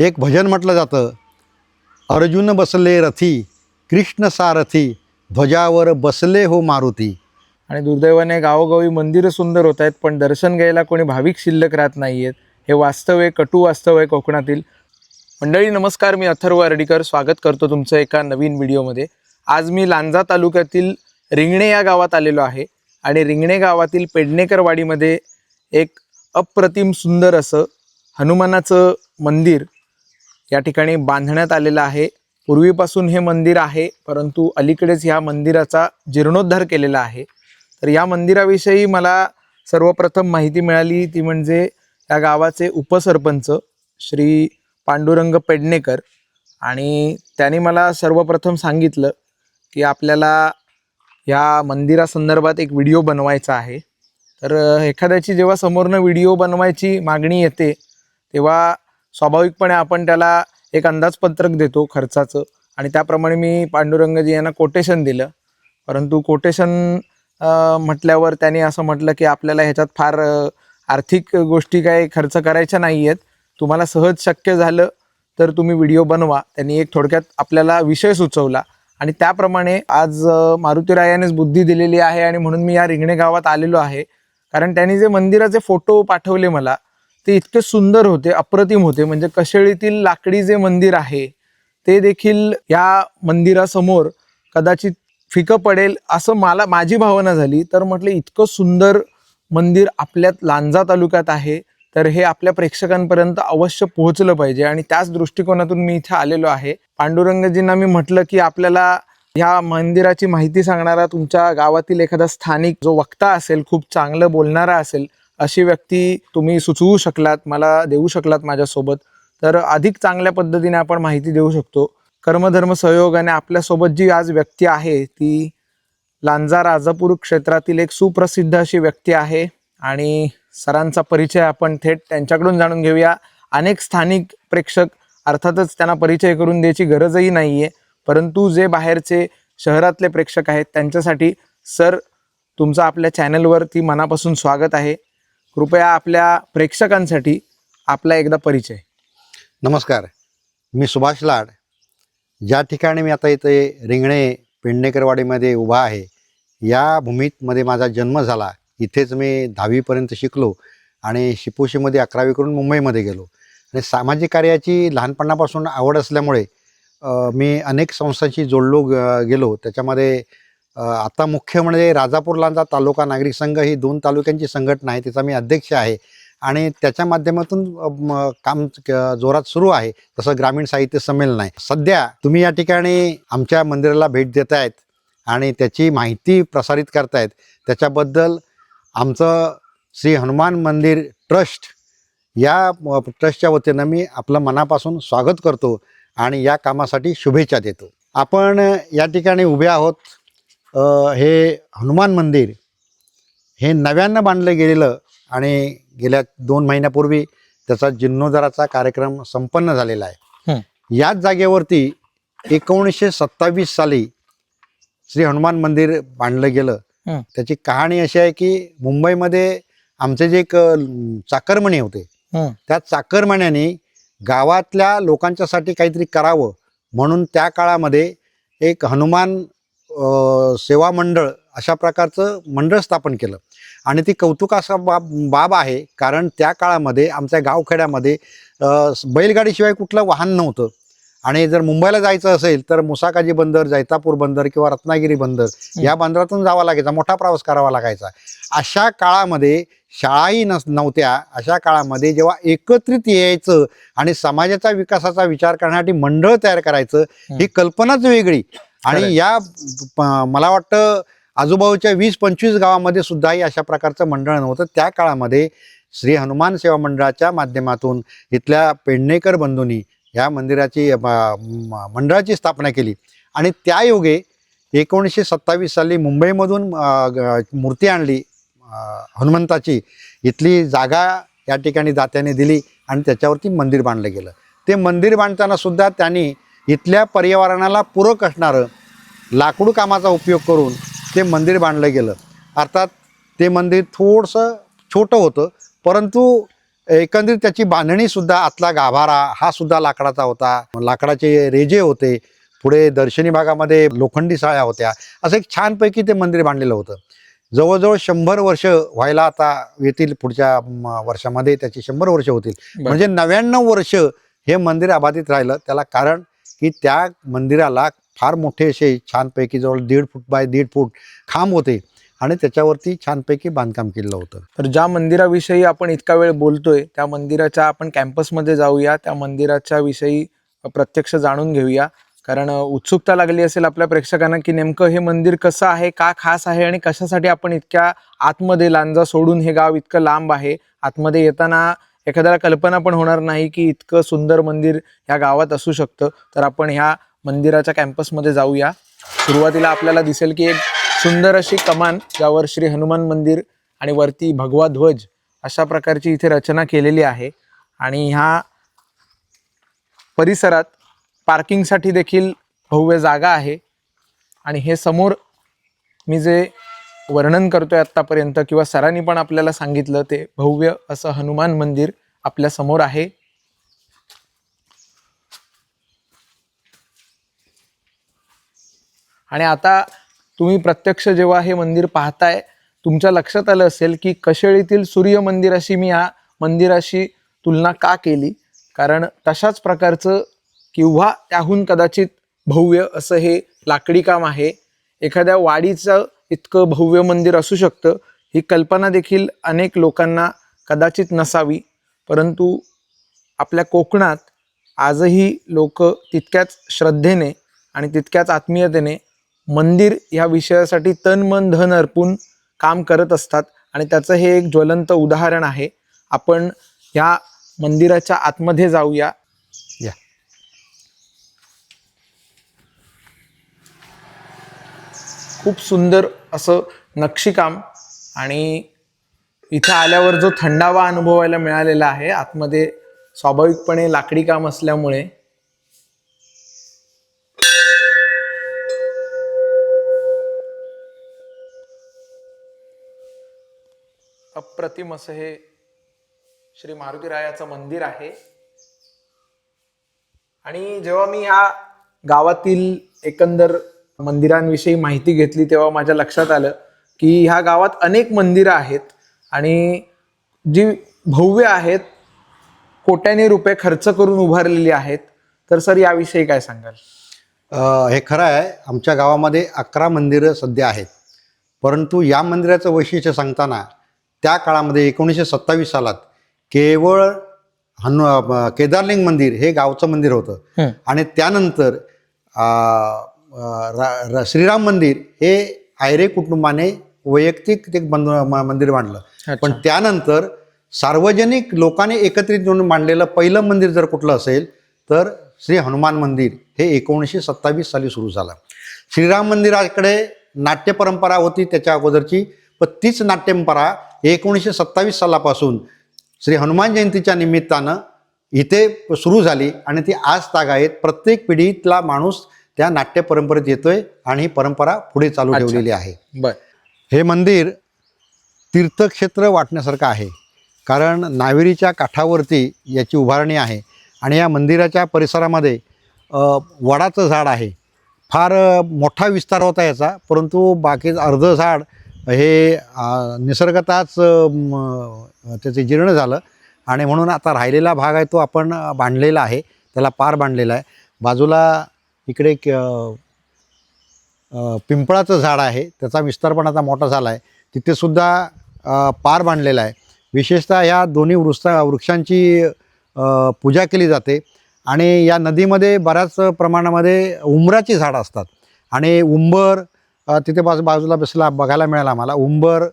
एक भजन म्हटलं जातं. अर्जुन बसले रथी कृष्ण सारथी ध्वजावर बसले हो मारुती. आणि दुर्दैवाने गावोगावी मंदिरं सुंदर होत आहेत पण दर्शन घ्यायला कोणी भाविक शिल्लक राहत नाही आहेत हे वास्तव आहे कटू वास्तव आहे कोकणातील. मंडळी नमस्कार मी अथर्व अर्डीकर स्वागत करतो तुमचं एका नवीन व्हिडिओमध्ये. आज मी लांजा तालुक्यातील रिंगणे या गावात आलेलो आहे आणि रिंगणे गावातील पेडणेकरवाडीमध्ये एक अप्रतिम सुंदर असं हनुमानाचं मंदिर या ठिकाणी बांधण्यात आलेलं आहे. पूर्वीपासून हे मंदिर आहे परंतु अलीकडेच ह्या मंदिराचा जीर्णोद्धार केलेला आहे. तर या मंदिराविषयी मला सर्वप्रथम माहिती मिळाली ती म्हणजे या गावाचे उपसरपंच श्री पांडुरंग पेडणेकर. आणि त्यांनी मला सर्वप्रथम सांगितलं की आपल्याला या मंदिरासंदर्भात एक व्हिडिओ बनवायचा आहे. तर एखाद्याची जेव्हा समोरनं व्हिडिओ बनवायची मागणी येते तेव्हा स्वाभाविकपणे आपण त्याला एक अंदाजपत्रक देतो खर्चाचं. आणि त्याप्रमाणे मी पांडुरंगजी यांना कोटेशन दिलं. परंतु कोटेशन म्हटल्यावर त्यांनी असं म्हटलं की आपल्याला ह्याच्यात फार आर्थिक गोष्टी काही खर्च करायच्या नाही आहेत तुम्हाला सहज शक्य झालं तर तुम्ही व्हिडिओ बनवा. त्यांनी एक थोडक्यात आपल्याला विषय सुचवला. आणि त्याप्रमाणे आज मारुतीरायानेच बुद्धी दिलेली आहे आणि म्हणून मी या रिंगणे गावात आलेलो आहे. कारण त्यांनी जे मंदिराचे फोटो पाठवले मला ते इतके सुंदर होते अप्रतिम होते. म्हणजे कशेळीतील लाकडी जे मंदिर आहे ते देखील या मंदिरासमोर कदाचित फिकं पडेल असं मला माझी भावना झाली. तर म्हटलं इतकं सुंदर मंदिर आपल्या लांजा तालुक्यात आहे तर हे आपल्या प्रेक्षकांपर्यंत अवश्य पोहोचलं पाहिजे. आणि त्याच दृष्टिकोनातून मी इथे आलेलो आहे. पांडुरंगजींना मी म्हटलं की आपल्याला ह्या मंदिराची माहिती सांगणारा तुमच्या गावातील एखादा स्थानिक जो वक्ता असेल खूप चांगलं बोलणारा असेल अशी व्यक्ती तुम्ही सुचवू शकलात मला देऊ शकलात माझ्यासोबत तर अधिक चांगल्या पद्धतीने आपण माहिती देऊ शकतो. कर्मधर्म सहयोगाने आपल्यासोबत जी आज व्यक्ती आहे ती लांजा राजापूर क्षेत्रातील एक सुप्रसिद्ध अशी व्यक्ती आहे आणि सरांचा परिचय आपण थेट त्यांच्याकडून जाणून घेऊया. अनेक स्थानिक प्रेक्षक अर्थातच त्यांना परिचय करून द्यायची गरजही नाही आहे परंतु जे बाहेरचे शहरातले प्रेक्षक आहेत त्यांच्यासाठी सर तुमचं आपल्या चॅनलवरती मनापासून स्वागत आहे. कृपया आपल्या प्रेक्षकांसाठी आपला एकदा परिचय. नमस्कार. मी सुभाष लाड. ज्या ठिकाणी मी आता इथे रिंगणे पेडणेकरवाडीमध्ये उभा आहे या भूमीतमध्ये माझा जन्म झाला. इथेच मी दहावीपर्यंत शिकलो आणि शिपोशीमध्ये अकरावी करून मुंबईमध्ये गेलो. आणि सामाजिक कार्याची लहानपणापासून आवड असल्यामुळे मी अनेक संस्थांशी जोडलो ग- गेलो. त्याच्यामध्ये आता मुख्य म्हणजे राजापूर लांजा तालुका नागरिक संघ ही दोन तालुक्यांची संघटना आहे तिचा मी अध्यक्ष आहे. आणि त्याच्या माध्यमातून म, काम क- जोरात सुरू आहे तसं ग्रामीण साहित्य संमेलन आहे. सध्या तुम्ही या ठिकाणी आमच्या मंदिराला भेट देत आहेत आणि त्याची माहिती प्रसारित करतायत. त्याच्याबद्दल आमचं श्री हनुमान मंदिर ट्रस्ट या ट्रस्टच्या वतीनं मी आपलं मनापासून स्वागत करतो आणि या कामासाठी शुभेच्छा देतो. आपण या ठिकाणी उभे आहोत. हे हनुमान मंदिर हे नव्यानं बांधलं गेलेलं आणि गेल्या दोन महिन्यापूर्वी त्याचा जीर्णोद्धाराचा कार्यक्रम संपन्न झालेला आहे हं. याच जागेवरती एकोणीसशे सत्तावीस साली श्री हनुमान मंदिर बांधलं गेलं हं. त्याची कहाणी अशी आहे की मुंबईमध्ये आमचे जे एक चाकरमणी होते. त्या चाकरमण्याने गावातल्या लोकांच्यासाठी काहीतरी करावं म्हणून त्या काळामध्ये एक हनुमान सेवा मंडळ अशा प्रकारचं मंडळ स्थापन केलं. आणि ती कौतुकाचा बाब बाब आहे कारण त्या काळामध्ये आमच्या गावखेड्यामध्ये बैलगाडीशिवाय कुठलं वाहन नव्हतं. आणि जर मुंबईला जायचं असेल तर मुसाकाजी बंदर जैतापूर बंदर किंवा रत्नागिरी बंदर या बंदरातून जावा लागायचा मोठा प्रवास करावा लागायचा. अशा काळामध्ये शाळाही नस नव्हत्या. अशा काळामध्ये जेव्हा एकत्रित यायचं आणि समाजाच्या विकासाचा विचार करण्यासाठी मंडळ तयार करायचं ही कल्पनाच वेगळी. आणि या मला वाटतं आजूबाजूच्या वीस पंचवीस गावामध्ये सुद्धाही अशा प्रकारचं मंडळ नव्हतं. त्या काळामध्ये श्री हनुमान सेवा मंडळाच्या माध्यमातून इथल्या पेडणेकर बंधूंनी या मंदिराची मंडळाची स्थापना केली. आणि त्या योगे एकोणीसशे सत्तावीस साली मुंबईमधून मूर्ती आणली हनुमंताची. इथली जागा या ठिकाणी दात्याने दिली आणि त्याच्यावरती मंदिर बांधलं गेलं. ते मंदिर बांधताना सुद्धा त्यांनी इथल्या पर्यावरणाला पूरक असणारं लाकूड कामाचा उपयोग करून ते मंदिर बांधलं गेलं. अर्थात ते मंदिर थोडंसं छोटं होतं परंतु एकंदरीत त्याची बांधणी सुद्धा आतला गाभारा हा सुद्धा लाकडाचा होता. लाकडाचे रेजे होते पुढे दर्शनी भागामध्ये लोखंडी साळ्या होत्या असं एक छानपैकी ते मंदिर बांधलेलं होतं. जवळजवळ शंभर वर्ष व्हायला आता येतील पुढच्या वर्षामध्ये त्याची शंभर वर्ष होतील. म्हणजे नव्याण्णव वर्ष हे मंदिर अबाधित राहिलं त्याला कारण की त्या मंदिराला फार मोठे असे छानपैकी जवळ दीड फूट बाय दीड फूट खांब होते. आणि त्याच्यावरती छानपैकी बांधकाम केलेलं होतं. तर ज्या मंदिराविषयी आपण इतका वेळ बोलतोय त्या मंदिराच्या आपण कॅम्पसमध्ये जाऊया. त्या मंदिराच्या विषयी प्रत्यक्ष जाणून घेऊया. कारण उत्सुकता लागली असेल आपल्या प्रेक्षकांना की नेमकं हे मंदिर कसं आहे का खास आहे आणि कशासाठी आपण इतक्या आतमध्ये लांजा सोडून हे गाव इतकं लांब आहे. आतमध्ये येताना एखाद्याला कल्पना पण होणार नाही की इतकं सुंदर मंदिर ह्या गावात असू शकतं. तर आपण ह्या मंदिराच्या कॅम्पसमध्ये जाऊया. सुरुवातीला आपल्याला दिसेल की एक सुंदर अशी कमान ज्यावर श्री हनुमान मंदिर आणि वरती भगवा ध्वज अशा प्रकारची इथे रचना केलेली आहे. आणि ह्या परिसरात पार्किंगसाठी देखील भव्य जागा आहे. आणि हे समोर मी जे वर्णन करतोय आत्तापर्यंत किंवा सरांनी पण आपल्याला सांगितलं ते भव्य असं हनुमान मंदिर आपल्यासमोर आहे. आणि आता तुम्ही प्रत्यक्ष जेव्हा हे मंदिर पाहताय तुमच्या लक्षात आलं असेल की कशेळीतील सूर्य मंदिर अशी मी या मंदिराशी तुलना का केली? कारण तशाच प्रकारचं किंवा त्याहून कदाचित भव्य असं हे लाकडी काम आहे. एखाद्या वाडीचं इतकं भव्य मंदिर असू शकतं ही कल्पना देखील अनेक लोकांना कदाचित नसावी. परंतु आपल्या कोकणात आजही लोक तितक्याच श्रद्धेने आणि तितक्याच आत्मीयतेने मंदिर ह्या विषयासाठी तन मन धन अर्पून काम करत असतात. आणि त्याचं हे एक ज्वलंत उदाहरण आहे. आपण ह्या मंदिराच्या आतमध्ये जाऊया. खूप सुंदर असं नक्षीकाम. आणि इथे आल्यावर जो थंडावा अनुभवायला मिळालेला आहे आतमध्ये स्वाभाविकपणे लाकडी काम असल्यामुळे. अप्रतिम असं हे श्री मारुतीरायाचं मंदिर आहे. आणि जेव्हा मी ह्या गावातील एकंदर मंदिरांविषयी माहिती घेतली तेव्हा माझ्या लक्षात आलं की ह्या गावात अनेक मंदिरं आहेत आणि जी भव्य आहेत कोट्याने रुपये खर्च करून उभारलेली आहेत. तर सर याविषयी काय सांगाल? हे खरं आहे आमच्या गावामध्ये अकरा मंदिरं सध्या आहेत. परंतु या मंदिराचं वैशिष्ट्य सांगताना त्या काळामध्ये एकोणीसशे सत्तावीस सालात केवळ हनु केदारलिंग मंदिर हे गावचं मंदिर होतं. आणि त्यानंतर रा- श्रीराम मंदिर हे आयरे कुटुंबाने वैयक्तिक ते बंद मंदिर बांधलं. पण त्यानंतर सार्वजनिक लोकांनी एकत्रित येऊन मांडलेलं पहिलं मंदिर जर कुठलं असेल तर श्री हनुमान मंदिर हे एकोणीसशे सत्तावीस साली सुरू झालं. श्रीराम मंदिराकडे नाट्य परंपरा होती त्याच्या अगोदरची पण तीच नाट्य परंपरा एकोणीसशे सत्तावीस सालापासून श्री हनुमान जयंतीच्या निमित्तानं इथे सुरू झाली आणि ती आज तागायत प्रत्येक पिढीतला माणूस त्या नाट्य परंपरेत येतोय आणि ही परंपरा पुढे चालू. ठेवलेली आहे. बर. हे मंदिर तीर्थक्षेत्र वाटण्यासारखं आहे. कारण नावेरीच्या काठावरती याची उभारणी आहे आणि या मंदिराच्या परिसरामध्ये वडाचं झाड आहे. फार मोठा विस्तार होता याचा परंतु बाकी अर्धं झाड हे निसर्गताच त्याचे जीर्ण झालं आणि म्हणून आता राहिलेला भाग आहे तो आपण बांधलेला आहे. त्याला पार बांधलेला आहे. बाजूला इकडे एक पिंपळाचं झाड आहे. त्याचा विस्तार पण आता मोठा झाला आहे तिथेसुद्धा पार बांधलेला आहे. विशेषतः ह्या दोन्ही वृक्ष वृक्षांची पूजा केली जाते. आणि या नदीमध्ये बऱ्याच प्रमाणामध्ये उंबराची झाडं असतात. आणि उंबर तिथे बाजू बाजूला बसला बघायला मिळाला आम्हाला. उंबर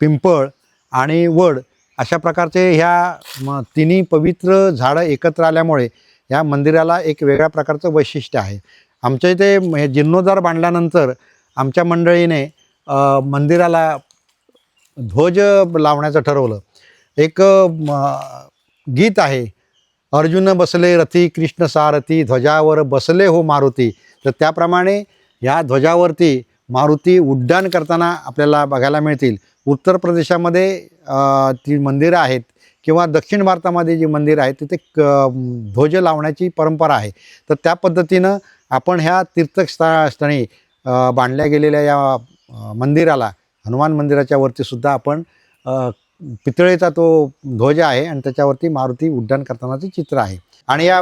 पिंपळ आणि वड अशा प्रकारचे ह्या तिन्ही पवित्र झाडं एकत्र आल्यामुळे या मंदिराला एक वेगळ्या प्रकारचं वैशिष्ट्य आहे. आमच्या इथे हे जीर्णोद्धार बांधल्यानंतर आमच्या मंडळीने मंदिराला ध्वज लावण्याचं ठरवलं. एक गीत आहे अर्जुन बसले रथी कृष्ण सारथी ध्वजावर बसले हो मारुती. तर त्याप्रमाणे या ध्वजावरती मारुती उड्डाण करताना आपल्याला बघायला मिळतील. उत्तर प्रदेशामध्ये ती मंदिरं आहेत. किंवा दक्षिण भारतामध्ये जी मंदिर आहे तिथे क ध्वज लावण्याची परंपरा आहे तर त्या पद्धतीनं आपण ह्या तीर्थस्था स्थळी बांधल्या गेलेल्या या मंदिराला हनुमान मंदिराच्या वरती सुद्धा आपण पितळेचा तो ध्वज आहे आणि त्याच्यावरती मारुती उड्डाण करतानाचं चित्र आहे आणि या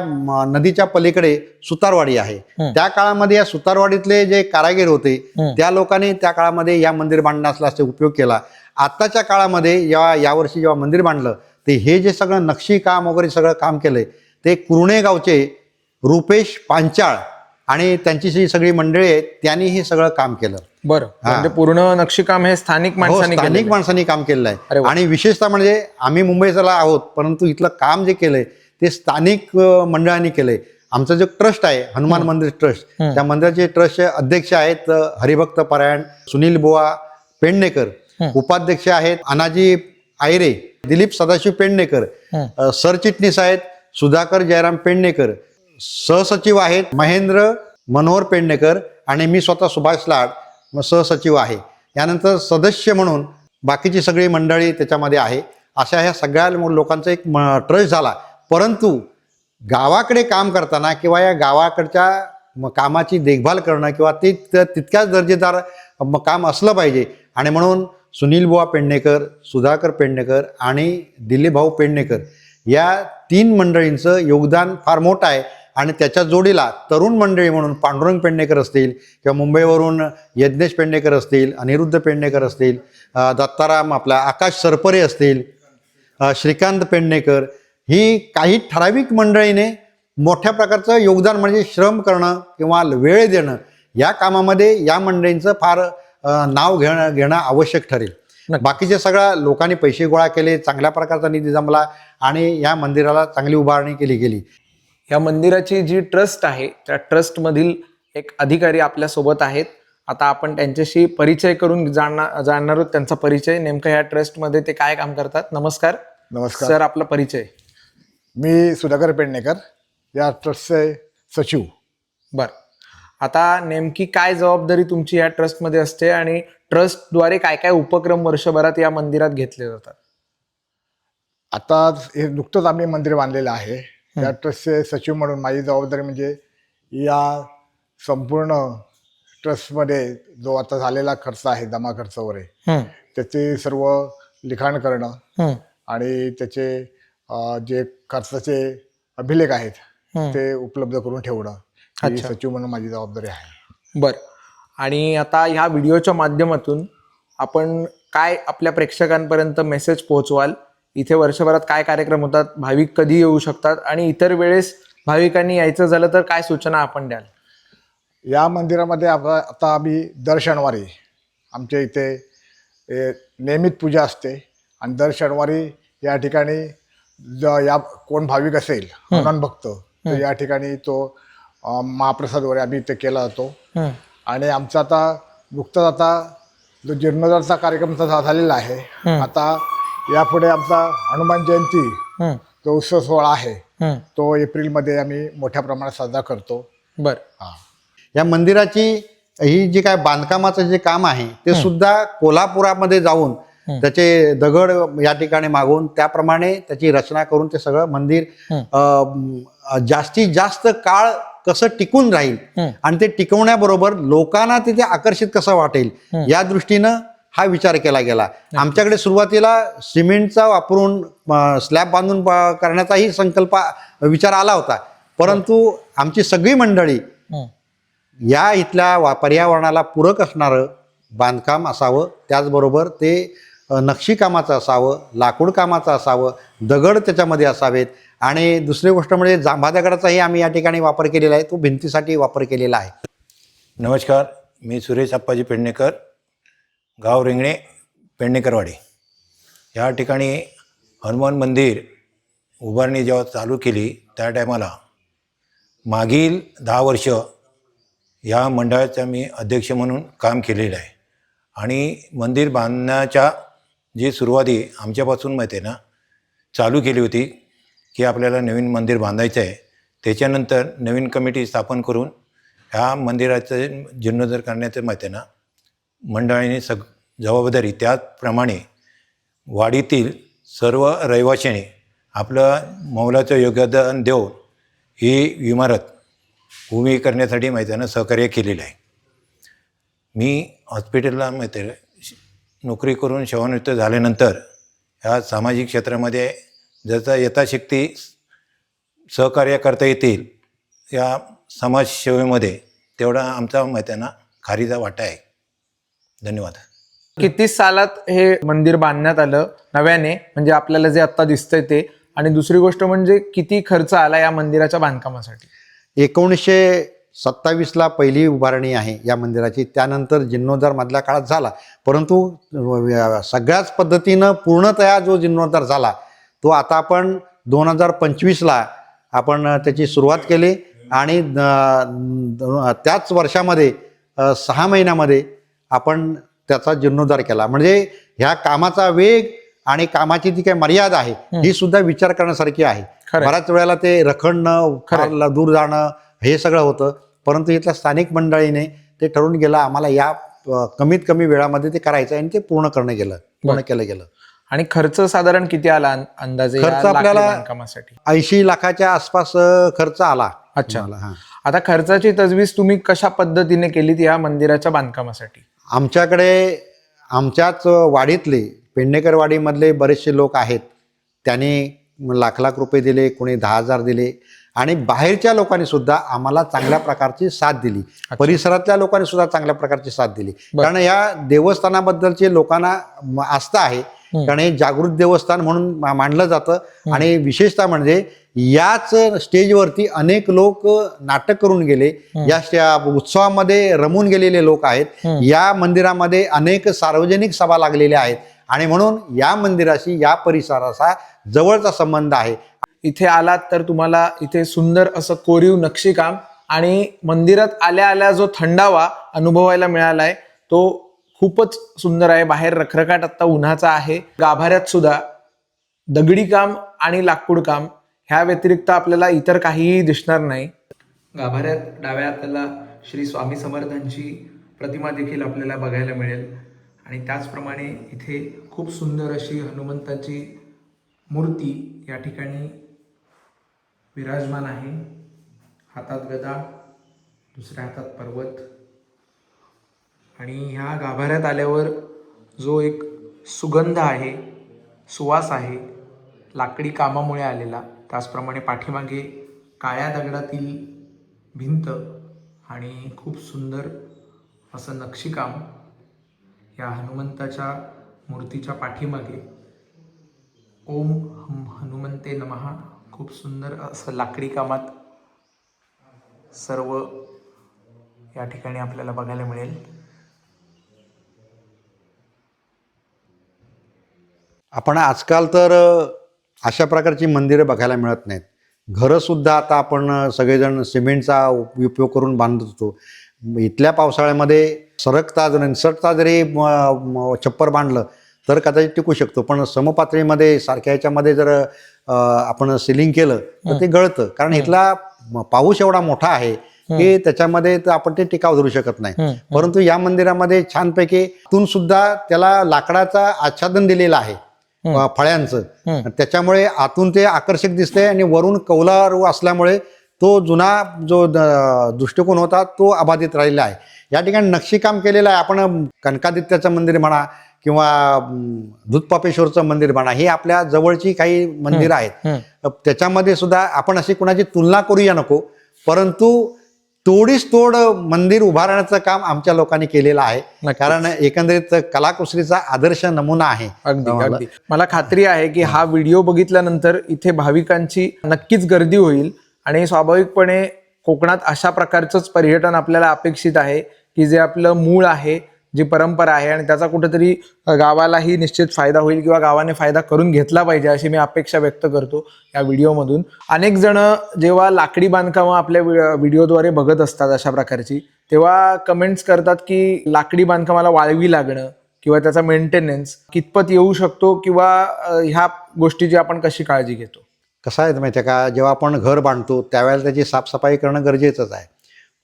नदीच्या पलीकडे सुतारवाडी आहे. त्या काळामध्ये या सुतारवाडीतले जे कारागीर होते. त्या लोकांनी त्या काळामध्ये या मंदिर बांधण्याचा उपयोग केला आत्ताच्या काळामध्ये या यावर्षी जेव्हा मंदिर बांधलं ते हे जे सगळं नक्षी काम वगैरे सगळं काम केलंय ते कुर्णे गावचे रुपेश पांचाळ आणि त्यांची जी सगळी मंडळी आहेत त्यांनी हे सगळं काम केलं बरं. म्हणजे पूर्ण नक्षीकाम हे स्थानिक हो माणसांनी स्थानिक. माणसांनी काम केलेलं आहे. आणि विशेषतः म्हणजे आम्ही मुंबईचा आहोत परंतु इथलं काम जे केलंय ते स्थानिक मंडळांनी केलंय आमचा जो ट्रस्ट आहे हनुमान मंदिर ट्रस्ट. त्या मंदिराचे ट्रस्टचे अध्यक्ष आहेत हरिभक्त परायण सुनील बुवा पेडणेकर. उपाध्यक्ष आहेत अनाजी आयरे दिलीप सदाशिव पेडणेकर सरचिटणीस आहेत सुधाकर जयराम पेडणेकर सहसचिव आहेत महेंद्र मनोहर पेडणेकर आणि मी स्वतः सुभाष लाड म- सहसचिव आहे. यानंतर सदस्य म्हणून बाकीची सगळी मंडळी त्याच्यामध्ये आहे. अशा ह्या सगळ्या लोकांचा एक ट्रस्ट झाला. परंतु गावाकडे काम करताना किंवा या गावाकडच्या म- कामाची देखभाल करणं किंवा ते तितक्याच दर्जेदार म- काम असलं पाहिजे. आणि म्हणून सुनील बुवा पेडणेकर सुधाकर पेडणेकर आणि दिलीप भाऊ पेडणेकर या तीन मंडळींचं योगदान फार मोठं आहे. आणि त्याच्या जोडीला तरुण मंडळी म्हणून पांडुरंग पेडणेकर असतील किंवा मुंबईवरून यज्ञेश पेडणेकर असतील अनिरुद्ध पेडणेकर असतील दत्ताराम आपला आकाश सरपरे असतील श्रीकांत पेडणेकर ही काही ठराविक मंडळीने मोठ्या प्रकारचं योगदान म्हणजे श्रम करणं किंवा वेळ देणं या कामामध्ये या मंडळींचं फार नाव घेणं घेणं आवश्यक ठरेल. बाकीचे सगळ्या लोकांनी पैसे गोळा केले चांगल्या प्रकारचा निधी जमला आणि या मंदिराला चांगली उभारणी केली गेली. या मंदिराची जी ट्रस्ट आहे त्या ट्रस्टमधील एक अधिकारी आपल्यासोबत आहेत. आता आपण त्यांच्याशी परिचय करून जाणणार जाणणार आहोत. त्यांचा परिचय नेमकं या ट्रस्टमध्ये ते काय काम करतात? नमस्कार. नमस्कार. सर आपला परिचय. मी सुधाकर पेडणेकर या ट्रस्टचे सचिव. बर. आता नेमकी काय जबाबदारी तुमची या ट्रस्टमध्ये असते आणि ट्रस्टद्वारे काय काय उपक्रम वर्षभरात या मंदिरात घेतले जातात? आता हे नुकतंच आम्ही मंदिर बांधलेलं आहे. या ट्रस्टचे सचिव म्हणून माझी जबाबदारी म्हणजे या संपूर्ण ट्रस्टमध्ये जो आता झालेला खर्च आहे जमा खर्च वगैरे त्याचे सर्व लिखाण करणं आणि त्याचे जे खर्चाचे अभिलेख आहेत. ते उपलब्ध करून ठेवणं. ही अच्छा. सचिव म्हणून माझी जबाबदारी आहे. बर. आणि आता ह्या व्हिडिओच्या माध्यमातून आपण काय आपल्या प्रेक्षकांपर्यंत मेसेज पोहोचवाल? इथे वर्षभरात काय कार्यक्रम होतात? भाविक कधी येऊ शकतात? आणि इतर वेळेस भाविकांनी यायचं झालं तर काय सूचना आपण द्याल? या मंदिरामध्ये आता आता आम्ही दर शनिवारी आमच्या इथे ए, नियमित पूजा असते. आणि दर शनिवारी या ठिकाणी ज या कोण भाविक असेल हनुमान भक्त तर या ठिकाणी तो महाप्रसाद वगैरे आम्ही इथे केला जातो आणि आमचा आता नुकताच आता जो जीर्णोद्धारचा कार्यक्रम झालेला आहे. आता यापुढे आमचा हनुमान जयंती जो उत्सव सोहळा आहे. तो एप्रिलमध्ये आम्ही मोठ्या प्रमाणात साजरा करतो. बर. हा. या मंदिराची ही जी काय बांधकामाचं जे काम आहे ते सुद्धा कोल्हापुरामध्ये जाऊन त्याचे दगड या ठिकाणी मागून त्याप्रमाणे त्याची रचना करून ते सगळं मंदिर अ, जास्तीत जास्त काळ कसं टिकून राहील. आणि ते टिकवण्याबरोबर लोकांना तिथे आकर्षित कसं वाटेल या दृष्टीनं हा विचार केला गेला. आमच्याकडे सुरुवातीला सिमेंटचा वापरून स्लॅब बांधून करण्याचाही संकल्प विचार आला होता. परंतु आमची सगळी मंडळी या इथल्या पर्यावरणाला पूरक असणारं बांधकाम असावं. त्याचबरोबर ते नक्षीकामाचं असावं लाकूड कामाचं असावं दगड त्याच्यामध्ये असावेत. आणि दुसरी गोष्ट म्हणजे जांभा दगडाचाही आम्ही या ठिकाणी वापर केलेला आहे तो भिंतीसाठी वापर केलेला आहे. नमस्कार मी सुरेश आप्पाजी पेडणेकर गाव रिंगणे पेडणेकरवाडी. या ठिकाणी हनुमान मंदिर उभारणी जेव्हा चालू केली त्या टायमाला मागील दहा वर्ष या मंडळाचा मी अध्यक्ष म्हणून काम केलेलं आहे. आणि मंदिर बांधण्याच्या जी सुरुवाती आमच्यापासून माहिती आहे ना चालू केली होती की आपल्याला नवीन मंदिर बांधायचं आहे. त्याच्यानंतर नवीन कमिटी स्थापन करून ह्या मंदिराचं जीर्णोद्धार करण्याचं माहिती आहे ना मंडळाने सग जबाबदारी त्याचप्रमाणे वाडीतील सर्व रहिवाशांनी आपलं मौलाचं योगदान देऊन ही इमारत उभी करण्यासाठी माहिती आहे ना सहकार्य केलेलं आहे. मी हॉस्पिटलला माहिती आहे नोकरी करून सेवानिवृत्त झाल्यानंतर ह्या सामाजिक क्षेत्रामध्ये जसं यथाशक्ती सहकार्य करता येतील या समाजसेवेमध्ये तेवढा आमचा माहिती आहे ना खारीचा वाटा आहे. धन्यवाद. किती सालात हे मंदिर बांधण्यात आलं? नव्याने म्हणजे आपल्याला जे आता दिसतंय ते. आणि दुसरी गोष्ट म्हणजे किती खर्च आला या मंदिराच्या बांधकामासाठी? एकोणीसशे सत्तावीसला पहिली उभारणी आहे या मंदिराची. त्यानंतर जीर्णोद्धार मधल्या काळात झाला. परंतु सगळ्याच पद्धतीनं पूर्णतया जो जीर्णोद्धार झाला तो आता आपण दोन हजार पंचवीसला आपण त्याची सुरुवात केली आणि त्याच वर्षामध्ये सहा महिन्यामध्ये आपण त्याचा जीर्णोद्धार केला. म्हणजे ह्या कामाचा वेग आणि कामाची जी काही मर्यादा आहे ही. सुद्धा विचार करण्यासारखी आहे. बऱ्याच वेळेला ते रखडणं दूर जाणं हे सगळं होतं. परंतु इथल्या स्थानिक मंडळीने ते ठरवून गेलं आम्हाला या कमीत कमी वेळामध्ये ते करायचं आणि ते पूर्ण करणं गेलं पूर्ण. केलं गेलं. आणि खर्च साधारण किती आला अंदाजे खर्च आपल्याला- ऐंशी लाखाच्या आसपास खर्च आला. अच्छा. हा. आता खर्चाची तजवीज तुम्ही कशा पद्धतीने केलीत या मंदिराच्या बांधकामासाठी? आमच्याकडे आमच्याच वाडीतले पेडणेकर वाडीमधले बरेचसे लोक आहेत. त्यांनी लाख लाख रुपये दिले कोणी दहा हजार दिले. आणि बाहेरच्या लोकांनी सुद्धा आम्हाला चांगल्या प्रकारची साथ दिली. परिसरातल्या लोकांनी सुद्धा चांगल्या प्रकारची साथ दिली. कारण या देवस्थानाबद्दलचे लोकांना आस्था आहे. कारण हे जागृत देवस्थान म्हणून मा- मानलं जातं. आणि विशेषतः म्हणजे याच स्टेजवरती अनेक लोक नाटक करून गेले. या उत्सवामध्ये रमून गेलेले लोक आहेत. या मंदिरामध्ये अनेक सार्वजनिक सभा लागलेल्या आहेत. आणि म्हणून या मंदिराशी या परिसराचा जवळचा संबंध आहे. इथे आलात तर तुम्हाला इथे सुंदर असं कोरीव नक्षीकाम आणि मंदिरात आल्या आल्या जो थंडावा अनुभवायला मिळालाय तो खूपच सुंदर आहे. बाहेर रखरखाट आता उन्हाचा आहे. गाभाऱ्यात सुद्धा दगडी काम आणि लाकूड काम ह्या व्यतिरिक्त आपल्याला इतर काहीही दिसणार नाही. गाभाऱ्यात डाव्या हाताला श्री स्वामी समर्थांची प्रतिमा देखील आपल्याला बघायला मिळेल. आणि त्याचप्रमाणे इथे खूप सुंदर अशी हनुमंताची मूर्ती या ठिकाणी विराजमान आहे. हातात गदा दुसऱ्या हातात पर्वत. आणि ह्या गाभाऱ्यात आल्यावर जो एक सुगंध आहे सुवास आहे लाकडी कामामुळे आलेला. त्याचप्रमाणे पाठीमागे काळ्या दगडातील भिंत आणि खूप सुंदर असं नक्षीकाम या हनुमंताच्या मूर्तीच्या पाठीमागे. ओम हम हनुमंते नमहा खूप सुंदर असं लाकडी कामात सर्व या ठिकाणी आपल्याला बघायला मिळेल. आपण आजकाल तर अशा प्रकारची मंदिरं बघायला मिळत नाहीत. घरंसुद्धा आता आपण सगळेजण सिमेंटचा उपयोग करून बांधत होतो. इथल्या पावसाळ्यामध्ये सरकता जर निसटता जरी म- छप्पर बांधलं तर कदाचित टिकू शकतो. पण समपातळीमध्ये सारख्या ह्याच्यामध्ये जर आपण सिलिंग केलं तर ते गळतं. कारण इथला पाऊस एवढा मोठा आहे की त्याच्यामध्ये आपण ते टिकाव धरू शकत नाही. परंतु या मंदिरामध्ये छानपैकी तून सुद्धा त्याला लाकडाचा आच्छादन दिलेलं आहे फळ्यांचं. त्याच्यामुळे आतून ते आकर्षक दिसते आणि वरून कौलार असल्यामुळे तो जुना जो दृष्टिकोन होता तो अबाधित राहिलेला आहे. या ठिकाणी नक्षीकाम केलेलं आहे. आपण कनकादित्याचं मंदिर म्हणा किंवा दूधपापेश्वरचं मंदिर म्हणा ही आपल्या जवळची काही मंदिरं आहेत त्याच्यामध्ये सुद्धा आपण अशी कुणाची तुलना करूया नको परंतु तोडीस तोड मंदिर उभारण्याचं काम आमच्या लोकांनी केलेलं आहे. कारण एकंदरीत कलाकुसरीचा आदर्श नमुना आहे. अगदी मला खात्री आहे की हा व्हिडिओ बघितल्यानंतर इथे भाविकांची नक्कीच गर्दी होईल आणि स्वाभाविकपणे कोकणात अशा प्रकारचंच पर्यटन आपल्याला अपेक्षित आहे की जे आपलं मूळ आहे जी परंपरा आहे आणि त्याचा कुठेतरी गावालाही निश्चित फायदा होईल किंवा गावाने फायदा करून घेतला पाहिजे अशी मी अपेक्षा व्यक्त करतो या व्हिडिओमधून. अनेक जण जेव्हा लाकडी बांधकामं आपल्या व्हिडिओद्वारे बघत असतात अशा प्रकारची तेव्हा कमेंट्स करतात की लाकडी बांधकामाला वाळवी लागणं किंवा त्याचा मेंटेनन्स कितपत येऊ शकतो किंवा ह्या गोष्टीची आपण कशी काळजी घेतो? कसं आहे माहिती आहे का? जेव्हा आपण घर बांधतो त्यावेळेला त्याची साफसफाई करणं गरजेचंच आहे.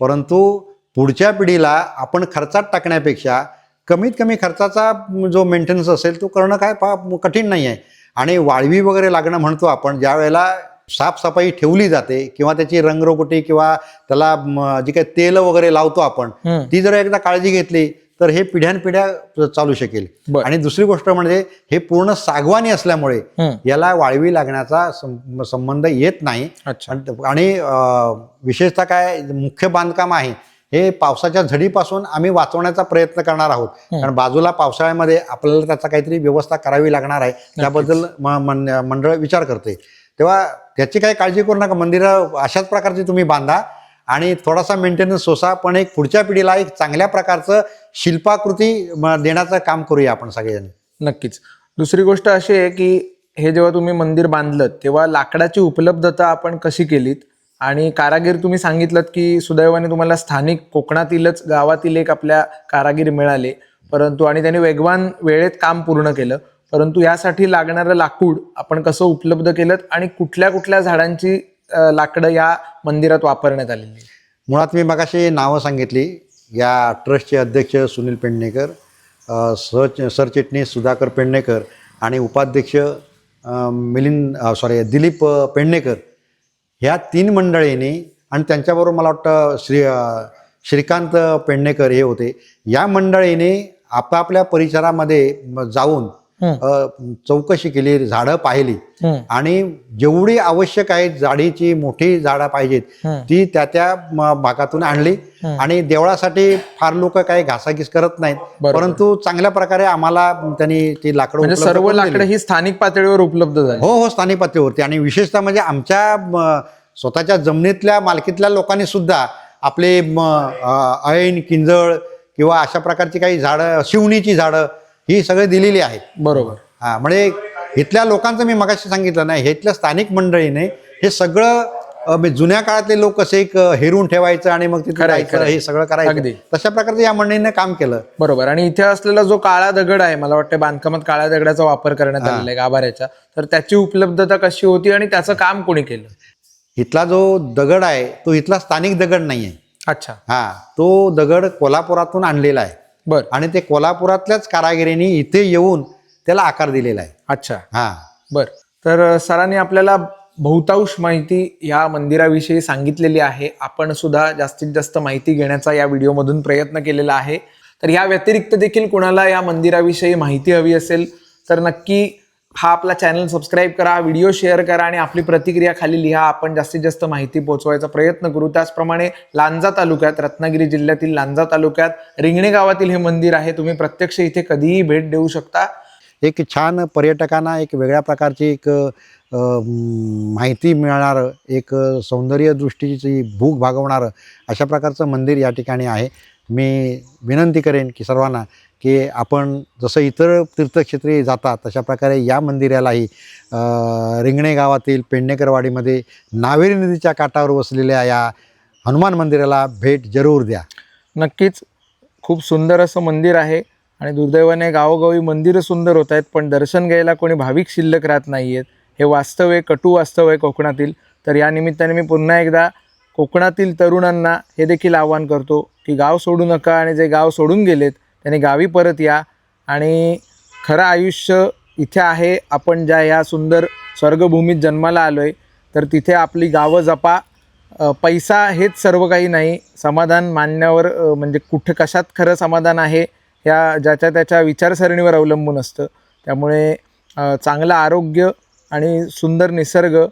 परंतु पुढच्या पिढीला आपण खर्चात टाकण्यापेक्षा कमीत कमी खर्चाचा जो मेंटेनन्स असेल तो करणं काय फा कठीण नाही आहे आणि वाळवी वगैरे लागणं म्हणतो आपण ज्या वेळेला साफसफाई ठेवली जाते किंवा त्याची रंगरोगटी किंवा त्याला जी काही तेल वगैरे लावतो आपण. ती जर एकदा काळजी घेतली तर हे पिढ्यानपिढ्या चालू शकेल. आणि दुसरी गोष्ट म्हणजे हे पूर्ण सागवानी असल्यामुळे. याला वाळवी लागण्याचा संबंध येत नाही आणि विशेषतः काय मुख्य बांधकाम आहे हे पावसाच्या झडीपासून आम्ही वाचवण्याचा प्रयत्न करणार आहोत. कारण बाजूला पावसाळ्यामध्ये आपल्याला त्याचा काहीतरी व्यवस्था करावी लागणार आहे. त्याबद्दल मंडळ विचार करते. तेव्हा त्याची काही काळजी करू नका. मंदिरं अशाच प्रकारची तुम्ही बांधा आणि थोडासा मेंटेनन्स सोसा पण एक पुढच्या पिढीला एक चांगल्या प्रकारचं शिल्पाकृती देण्याचं काम करूया आपण सगळेजण. नक्कीच. दुसरी गोष्ट अशी आहे की हे जेव्हा तुम्ही मंदिर बांधलं तेव्हा लाकडाची उपलब्धता आपण कशी केलीत? आणि कारागीर तुम्ही सांगितलं की सुदैवाने तुम्हाला स्थानिक कोकणातीलच गावातील एक आपल्या कारागीर मिळाले परंतु आणि त्यांनी वेगवान वेळेत काम पूर्ण केलं. परंतु यासाठी लागणारं लाकूड आपण कसं उपलब्ध केलं आणि कुठल्या कुठल्या झाडांची लाकडं या मंदिरात वापरण्यात आलेली मुळात मी मगाशी नावं सांगितली. या ट्रस्टचे अध्यक्ष सुनील पेडणेकर सरच सरचिटणीस सुधाकर पेडणेकर आणि उपाध्यक्ष मिलिंद सॉरी दिलीप पेडणेकर ह्या तीन मंडळींनी आणि त्यांच्याबरोबर मला वाटतं श्री श्रीकांत पेडणेकर हे होते. या मंडळीने आपापल्या परिसरामध्ये जाऊन चौकशी केली झाडं पाहिली. आणि जेवढी आवश्यक आहेत झाडीची मोठी झाडं पाहिजेत. ती त्या त्या भागातून आणली आणि देवळासाठी फार लोक काही घासाघीस करत नाहीत. परंतु चांगल्या प्रकारे आम्हाला त्यांनी ती लाकडं म्हणजे सर्व लाकडं. ही स्थानिक पातळीवर उपलब्ध झाली हो हो स्थानिक पातळीवरती आणि विशेषतः म्हणजे आमच्या स्वतःच्या जमिनीतल्या मालकीतल्या लोकांनी सुद्धा आपले ऐन किंजळ किंवा अशा प्रकारची काही झाडं शिवणीची झाडं ही सगळी दिलेली आहेत बरोबर. हा म्हणजे इथल्या लोकांचं मी मगाशी सांगितलं नाही हे इथल्या स्थानिक मंडळीने हे सगळं म्हणजे जुन्या काळातले लोक कसे एक हेरून ठेवायचं आणि मग खरंय. हे सगळं अगदी. करायचं तशा प्रकारचं या मंडळीने काम केलं. बरोबर. आणि इथे असलेला जो काळा दगड आहे मला वाटतं बांधकामात काळ्या दगडाचा वापर करण्यात आलेला आहे गाभाऱ्याच्या तर त्याची उपलब्धता कशी होती आणि त्याचं काम कोणी केलं? इथला जो दगड आहे तो इथला स्थानिक दगड नाही आहे अच्छा. हा तो दगड कोल्हापुरातून आणलेला आहे. बर. आणि ते कोल्हापुरातल्याच कारागिरींनी इथे येऊन त्याला आकार दिलेला आहे. अच्छा. हा. बर. तर सरांनी आपल्याला बहुतांश माहिती या मंदिराविषयी सांगितलेली आहे. आपण सुद्धा जास्तीत जास्त माहिती घेण्याचा या व्हिडिओमधून प्रयत्न केलेला आहे. तर या व्यतिरिक्त देखील कुणाला या मंदिराविषयी माहिती हवी असेल तर नक्की हा आपला चॅनल सबस्क्राईब करा व्हिडिओ शेअर करा आणि आपली प्रतिक्रिया खाली लिहा. आपण जास्तीत जास्त माहिती पोहोचवायचा प्रयत्न करू. त्याचप्रमाणे लांजा तालुक्यात रत्नागिरी जिल्ह्यातील लांजा तालुक्यात रिंगणे गावातील हे मंदिर आहे. तुम्ही प्रत्यक्ष इथे कधीही भेट देऊ शकता. एक छान पर्यटकांना एक वेगळ्या प्रकारची एक माहिती मिळणारं एक सौंदर्य दृष्टीची भूक भागवणारं अशा प्रकारचं मंदिर या ठिकाणी आहे. मी विनंती करेन की सर्वांना की आपण जसं इतर तीर्थक्षेत्री जातात तशा प्रकारे या मंदिरालाही रिंगणे गावातील पेडणेकरवाडीमध्ये नावेरी नदीच्या काठावर वसलेल्या या हनुमान मंदिराला भेट जरूर द्या. नक्कीच. खूप सुंदर असं मंदिर आहे आणि दुर्दैवाने गावोगावी मंदिरं सुंदर होत आहेत पण दर्शन घ्यायला कोणी भाविक शिल्लक राहत नाही आहेत हे वास्तव आहे कटू वास्तव आहे कोकणातील. तर या निमित्ताने मी पुन्हा एकदा कोकणातील तरुणांना हे देखील आवाहन करतो की गाव सोडू नका आणि जे गाव सोडून गेलेत त्याने गावी परत या. आणि खरं आयुष्य इथे आहे. आपण ज्या ह्या सुंदर स्वर्गभूमीत जन्माला आलो आहे तर तिथे आपली गावं जपा. पैसा हेच सर्व काही नाही. समाधान मानण्यावर म्हणजे कुठं कशात खरं समाधान आहे ह्या ज्याच्या त्याच्या विचारसरणीवर अवलंबून असतं. त्यामुळे चांगलं आरोग्य आणि सुंदर निसर्ग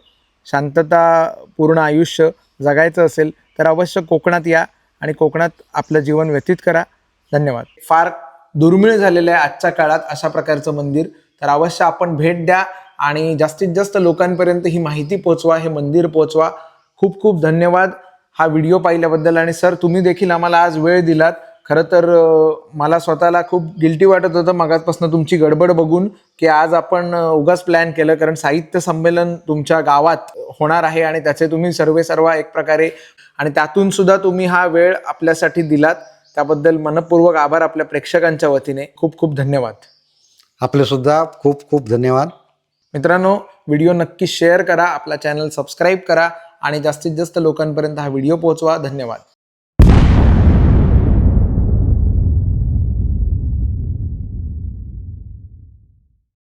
शांततापूर्ण आयुष्य जगायचं असेल तर अवश्य कोकणात या आणि कोकणात आपलं जीवन व्यतीत करा. धन्यवाद. फार दुर्मिळ झालेलं आहे आजच्या काळात अशा प्रकारचं मंदिर. तर अवश्य आपण भेट द्या आणि जास्तीत जास्त लोकांपर्यंत ही माहिती पोचवा हे मंदिर पोचवा. खूप खूप धन्यवाद. हा व्हिडिओ पाहिल्याबद्दल आणि सर तुम्ही देखील आम्हाला आज वेळ दिलात. खरं तर मला स्वतःला खूप गिल्टी वाटत होतं मगापासून तुमची गडबड बघून की आज आपण उगाच प्लॅन केलं कारण साहित्य संमेलन तुमच्या गावात होणार आहे आणि त्याचे तुम्ही सर्वे सर्व एक प्रकारे आणि त्यातून सुद्धा तुम्ही हा वेळ आपल्यासाठी दिलात. त्याबद्दल मनपूर्वक आभार आपल्या प्रेक्षकांच्या वतीने. खूप खूप धन्यवाद. आपले सुद्धा खूप खूप धन्यवाद. मित्रांनो व्हिडिओ नक्की शेअर करा आपला चॅनल सबस्क्राईब करा आणि जास्तीत जास्त लोकांपर्यंत हा व्हिडिओ पोहोचवा. धन्यवाद.